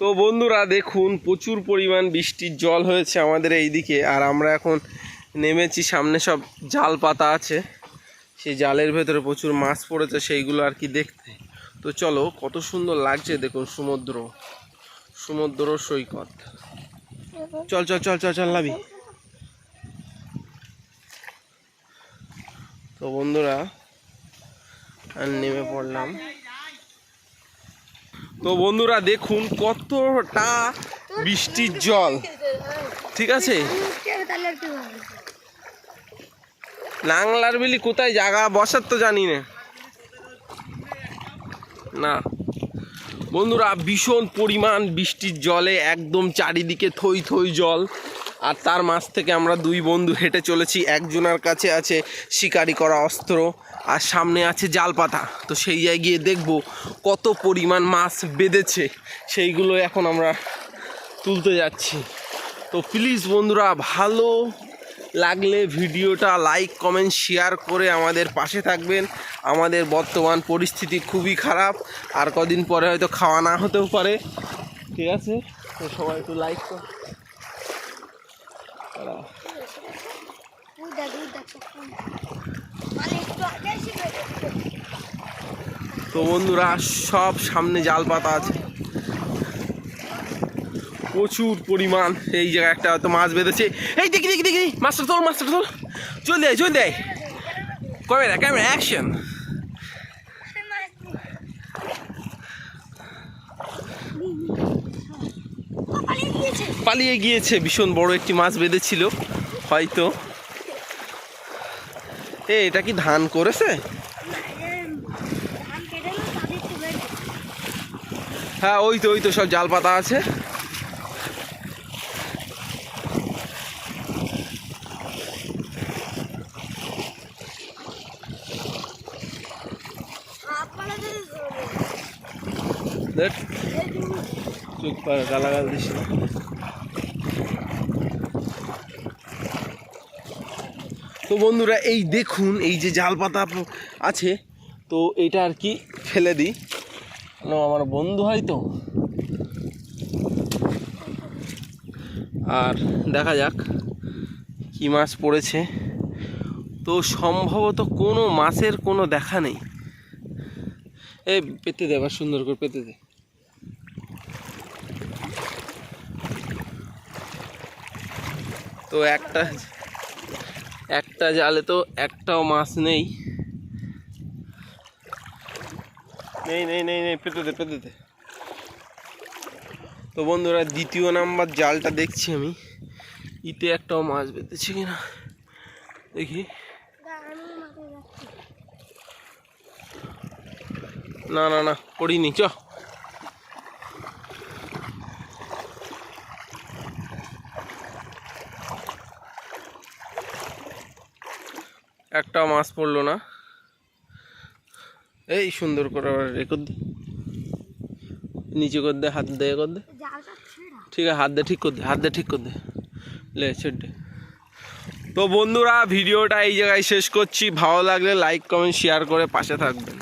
তো বন্ধুরা দেখুন, প্রচুর পরিমাণ বৃষ্টির জল হয়েছে আমাদের এই দিকে আর আমরা এখন নেমেছি, সামনে সব জাল পাতা আছে। সেই জালের ভেতরে প্রচুর মাছ পড়েছে, সেইগুলো আর কি দেখতে। তো চলো, কত সুন্দর লাগছে দেখুন সমুদ্র। সমুদ্র সৈকত। চল চল চল চল চল লাবি তো বন্ধুরা, আর নেমে পড়লাম। তো বন্ধুরা দেখুন কতটা বৃষ্টির জল। ঠিক আছে? নাংলার বিলি কোথায়? জায়গা বসার তো জানি না। না। বন্ধুরা, ভীষণ পরিমাণ বৃষ্টির জলে একদম চারিদিকে থই থই জল। আর তার মাছ থেকে আমরা দুই বন্ধু হেঁটে চলেছি। একজনের কাছে আছে শিকারি করা অস্ত্র, আর সামনে আছে জাল পাতা তো সেই জায়গায় গিয়ে দেখব কত পরিমাণ মাছ বেঁধেছে। সেইগুলো এখন আমরা তুলতে যাচ্ছি। তো প্লিজ বন্ধুরা, ভালো লাগলে ভিডিওটা লাইক, কমেন্ট, শেয়ার করে আমাদের পাশে থাকবেন। আমাদের বর্তমান পরিস্থিতি খুবই খারাপ, আর কদিন পরে হয়তো খাওয়া না হতেও পারে। ঠিক আছে? তো সবাই একটু লাইক তো বন্ধুরা, সব সামনে জাল পাতা আছে। প্রচুর পরিমাণ। এই জায়গায় একটা হয়তো মাছ বেঁধেছে। এই দেখি দেখি দেখি মাছটা তোল মাছটা তোল। চল দেয় চল দেয় ক্যামেরা ক্যামেরা, অ্যাকশন। পালিয়ে গিয়েছে। ভীষণ বড় একটি মাছ বেঁধেছিল হয়তো। এ এটা কি ধান করেছে? হ্যাঁ ওই তো ওই তো সব জাল পাতা আছে। দেখ। চোখ পাড়া গালাগাল দিস তো বন্ধুরা, এই দেখুন, এই যে জাল পাতা আছে, তো এটা আর কি ফেলে দিই। আমার বন্ধু হয় তো। আর দেখা যাক কি মাছ পড়েছে। তো সম্ভবত কোনো মাছের কোনো দেখা নেই। এ, পেতে দে, আবার সুন্দর করে পেতে দে। তো একটা একটা জালে তো একটাও মাছ নেই। নেই নেই নেই নেই, পেতে দে পেতে দে। তো বন্ধুরা, দ্বিতীয় নাম্বার জালটা দেখছি আমি। ইতে একটাও মাছ বেঁধেছে কিনা? দেখি। না না না, করিনি, চ। একটা মাছ পড়ল না। এই সুন্দর করে রেকর্ড নিচে কর দে, হাত দিয়ে কর দে। ঠিক আছে, হাত দিয়ে ঠিক কর দে, হাত দিয়ে ঠিক কর দে। লে, ছেড়ে তো বন্ধুরা, ভিডিওটা এই জায়গায় শেষ করছি। ভালো লাগলে লাইক কমেন্ট শেয়ার করে পাশে থাকবেন।